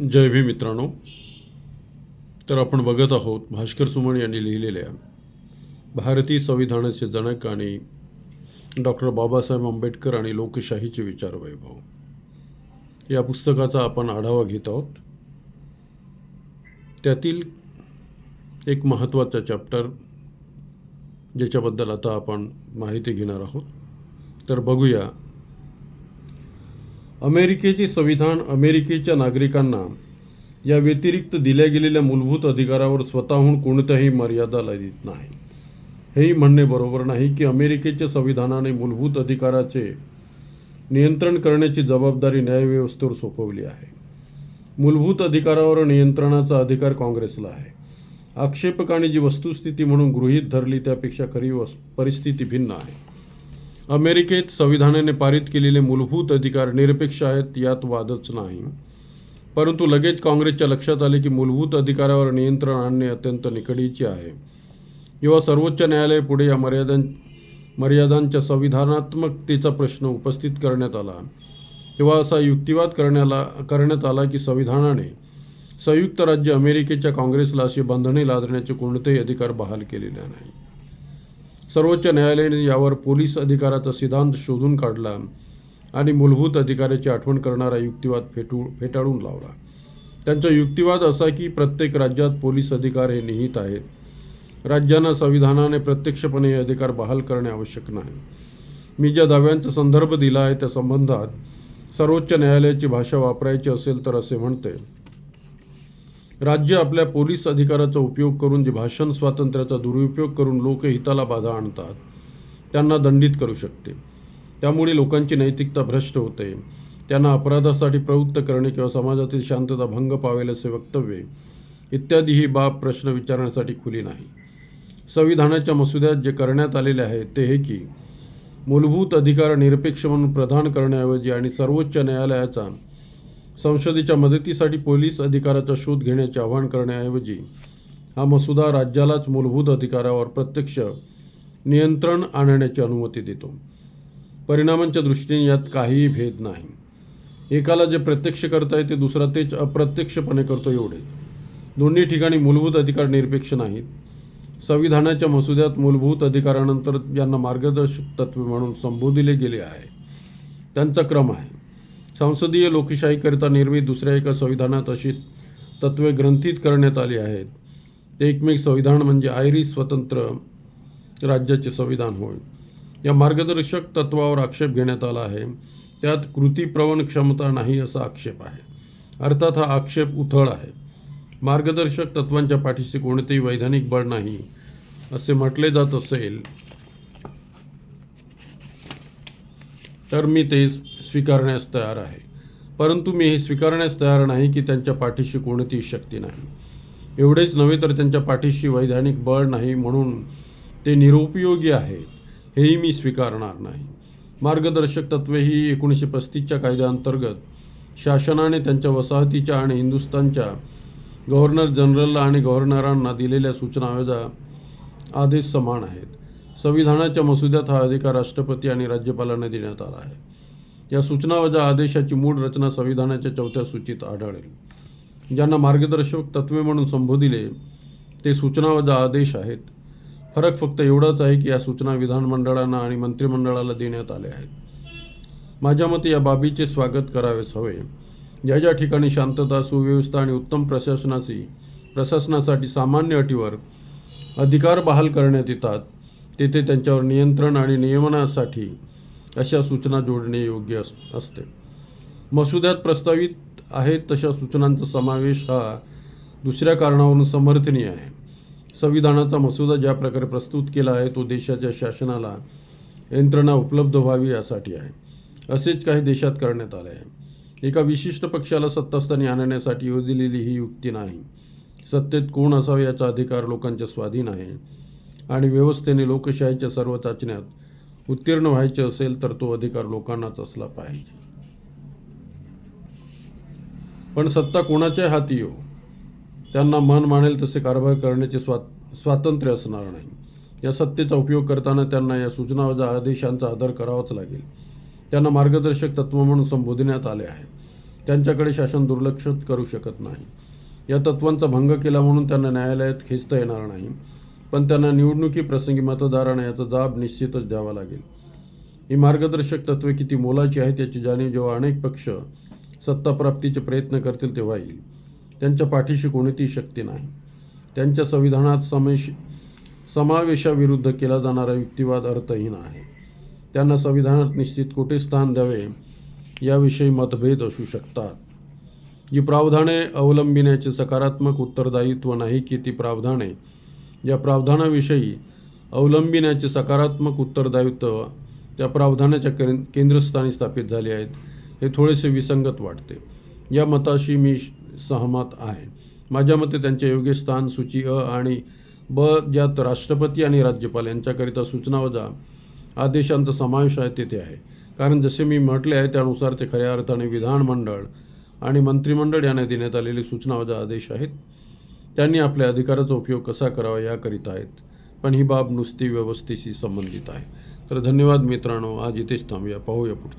जय भी मित्रांनो. तर आपण बघत आहोत भास्कर सुमन यांनी लिहिलेल्या भारतीय संविधानाचे जनक आणि डॉक्टर बाबासाहेब आंबेडकर आणि लोकशाहीचे विचार वैभव. या पुस्तकाचा आपण आढावा घेत आहोत. त्यातील एक महत्त्वाचा चॅप्टर ज्याच्याबद्दल आता आपण माहिती घेणार आहोत. तर बघूया अमेरिकेचे संविधान अमेरिकेच्या नागरिकांना या व्यतिरिक्त दिल्या गेलेल्या मूलभूत अधिकारावर स्वतःहून कोणत्याही मर्यादा लादित नाही. हेही म्हणणे बरोबर नाही की अमेरिकेच्या संविधानाने मूलभूत अधिकाराचे नियंत्रण करण्याची जबाबदारी न्यायव्यवस्थेवर सोपवली आहे. मूलभूत अधिकारावर नियंत्रणाचा अधिकार काँग्रेसला आहे. आक्षेपकाने जी वस्तुस्थिती म्हणून गृहीत धरली त्यापेक्षा खरी वस् परिस्थिती भिन्न आहे. अमेरिकेत संविधानाने पारित केलेले मूलभूत अधिकार निरपेक्ष आहेत यात वादच नाही. परंतु लगेच काँग्रेसच्या लक्षात आले की मूलभूत अधिकारावर नियंत्रण आणणे अत्यंत निकडीचे आहे. किंवा सर्वोच्च न्यायालय पुढे या मर्यादां मर्यादांच्या संविधानात्मकतेचा प्रश्न उपस्थित करण्यात आला. तेव्हा असा युक्तिवाद करण्याला करण्यात आला की संविधानाने संयुक्त राज्य अमेरिकेच्या काँग्रेसला अशी बंधने लादण्याचे कोणतेही अधिकार बहाल केलेले नाही. सर्वोच्च न्यायालयाने यावर पोलीस अधिकाराचा सिद्धांत शोधून काढला आणि मूलभूत अधिकाराची आठवण करणारा युक्तिवाद फेटू फेटाळून लावला. त्यांचा युक्तिवाद असा की प्रत्येक राज्यात पोलीस अधिकार हे निहित आहेत. राज्यांना संविधानाने प्रत्यक्षपणे हे अधिकार बहाल करणे आवश्यक नाही. मी ज्या दाव्यांचा संदर्भ दिला आहे त्या संबंधात सर्वोच्च न्यायालयाची भाषा वापरायची असेल तर असे म्हणते. राज्य आपल्या पोलीस अधिकाराचा उपयोग करून जे भाषण स्वातंत्र्याचा दुरुपयोग करून लोकहिताला बाधा आणतात त्यांना दंडित करू शकते. त्यामुळे लोकांची नैतिकता भ्रष्ट होते. त्यांना अपराधासाठी प्रवृत्त करणे किंवा समाजातील शांतता भंग पावेल असे वक्तव्य इत्यादी ही बाब प्रश्न विचारण्यासाठी खुली नाही. संविधानाच्या मसुद्यात जे करण्यात आलेले आहे ते हे की मूलभूत अधिकार निरपेक्ष म्हणून प्रदान करण्याऐवजी आणि सर्वोच्च न्यायालयाचा संसदेच्या मदतीसाठी पोलीस अधिकाराचा शोध घेण्याचे आवाहन करण्याऐवजी हा मसुदा राज्यालाच मूलभूत अधिकारावर प्रत्यक्ष नियंत्रण आणण्याची अनुमती देतो. परिणामांच्या दृष्टीने यात काहीही भेद नाही. एकाला जे प्रत्यक्ष करता येते दुसरा तेच अप्रत्यक्षपणे करतो एवढे. दोन्ही ठिकाणी मूलभूत अधिकार निरपेक्ष नाहीत. संविधानाच्या मसुद्यात मूलभूत अधिकारानंतर यांना मार्गदर्शक तत्वे म्हणून संबोधिले गेले आहे. त्यांचा क्रम आहे. संसदीय लोकशाहीकरिता निर्मित दुसऱ्या एका संविधानात अशी तत्वे ग्रंथित करण्यात आली आहेत. ते एकमेक संविधान म्हणजे आयरिश स्वतंत्र राज्याचे संविधान होय. या मार्गदर्शक तत्वावर आक्षेप घेण्यात आला आहे. त्यात कृतीप्रवण क्षमता नाही असा आक्षेप आहे. अर्थात हा आक्षेप उथळ आहे. मार्गदर्शक तत्वांच्या पाठीशी कोणतेही वैधानिक बळ नाही असे म्हटले जात असेल. तर मी ते स्वीकारण्यास तयार आहे. परंतु मी हे स्वीकारण्यास तयार नाही की त्यांच्या पाठीशी कोणतीही शक्ती नाही. एवढेच नव्हे तर त्यांच्या पाठीशी वैधानिक बळ नाही म्हणून ते निरुपयोगी आहेत हेही मी स्वीकारणार नाही. मार्गदर्शक तत्वे ही एकोणीसशे पस्तीसच्या कायद्याअंतर्गत शासनाने त्यांच्या वसाहतीच्या आणि हिंदुस्थानच्या गव्हर्नर जनरलला आणि गव्हर्नरांना दिलेल्या सूचनावेदा आदेश समान आहेत. संविधानाच्या मसुद्यात हा अधिकार राष्ट्रपती आणि राज्यपालांना देण्यात आला आहे. या सूचनावजा आदेशाची मूळ रचना संविधानाच्या चौथ्या सूचीत आढळेल. ज्यांना मार्गदर्शक तत्वे म्हणून संबोधिले ते सूचनावजा आदेश आहेत. फरक फक्त एवढाच आहे की या सूचना विधानमंडळांना आणि मंत्रिमंडळाला देण्यात आल्या आहेत. माझ्या मते या बाबीचे स्वागत करावेच हवे. ज्या ज्या ठिकाणी शांतता सुव्यवस्था आणि उत्तम प्रशासनाची प्रशासनासाठी सामान्य अटीवर अधिकार बहाल करण्यात येतात तेथे त्यांच्यावर नियंत्रण आणि नियमनासाठी अशा सूचना जोडणे योग्य अस असते. मसुद्यात प्रस्तावित आहेत तशा सूचनांचा समावेश हा दुसऱ्या कारणावरून समर्थनीय आहे. संविधानाचा मसुदा ज्या प्रकारे प्रस्तुत केला आहे तो देशाच्या शासनाला यंत्रणा उपलब्ध व्हावी यासाठी आहे. असेच काही देशात करण्यात आले आहे. एका विशिष्ट पक्षाला सत्तास्थानी आणण्यासाठी योजलेली ही युक्ती नाही. सत्तेत कोण असावे याचा अधिकार लोकांच्या स्वाधीन आहे आणि व्यवस्थेने लोकशाहीच्या सर्व चाचण्यात उत्तीर्ण व्हायचे असेल तर तो अधिकार लोकांनाच असला पाहिजे. पण सत्ता कोणाच्या हाती येऊ त्यांना मन मानेल तसे कारभार करण्याचे स्वा स्वातंत्र्य असणार नाही. या सत्तेचा उपयोग करताना त्यांना या सूचना व आदेशांचा आदर करावाच लागेल. त्यांना मार्गदर्शक तत्व म्हणून संबोधण्यात आले आहे. त्यांच्याकडे शासन दुर्लक्ष करू शकत नाही. या तत्वांचा भंग केला म्हणून त्यांना न्यायालयात खेचता येणार नाही. पण त्यांना निवडणुकीप्रसंगी मतदारांना याचा जाब निश्चितच द्यावा लागेल. ही मार्गदर्शक तत्वे किती मोलाची आहेत याची जाणीव जेव्हा अनेक पक्ष सत्ताप्राप्तीचे प्रयत्न करतील तेव्हा येईल. त्यांच्या पाठीशी कोणतीही शक्ती नाही. त्यांच्या संविधानात समेश समावेशाविरुद्ध केला जाणारा युक्तिवाद अर्थहीन आहे. त्यांना संविधानात निश्चित कुठे स्थान द्यावे याविषयी मतभेद असू शकतात. जी प्रावधाने अवलंबिण्याचे सकारात्मक उत्तरदायित्व नाही की ती प्रावधाने ज्या प्रावधानाविषयी अवलंबिण्याचे सकारात्मक उत्तरदायित्व त्या प्रावधानाच्या कें केंद्रस्थानी स्थापित झाले आहेत. हे थोडेसे विसंगत वाटते. या मताशी मी सहमत आहे. माझ्या मते त्यांचे योग्य स्थान सूची अ आणि ब ज्यात राष्ट्रपती आणि राज्यपाल यांच्याकरिता सूचना वजा आदेशांचा समावेश आहे तेथे आहे. कारण जसे मी म्हटले आहे त्यानुसार ते खऱ्या अर्थाने विधानमंडळ आणि मंत्रिमंडळ यांना देण्यात आलेले सूचना वजा आदेश आहेत. त्यांनी आपल्या अधिकाराचा उपयोग कसा करावा याकरिता आहेत. पण ही बाब नुसती व्यवस्थेशी संबंधित आहे. तर धन्यवाद मित्रांनो. आज इथेच थांबूया. पाहूया पुढचं.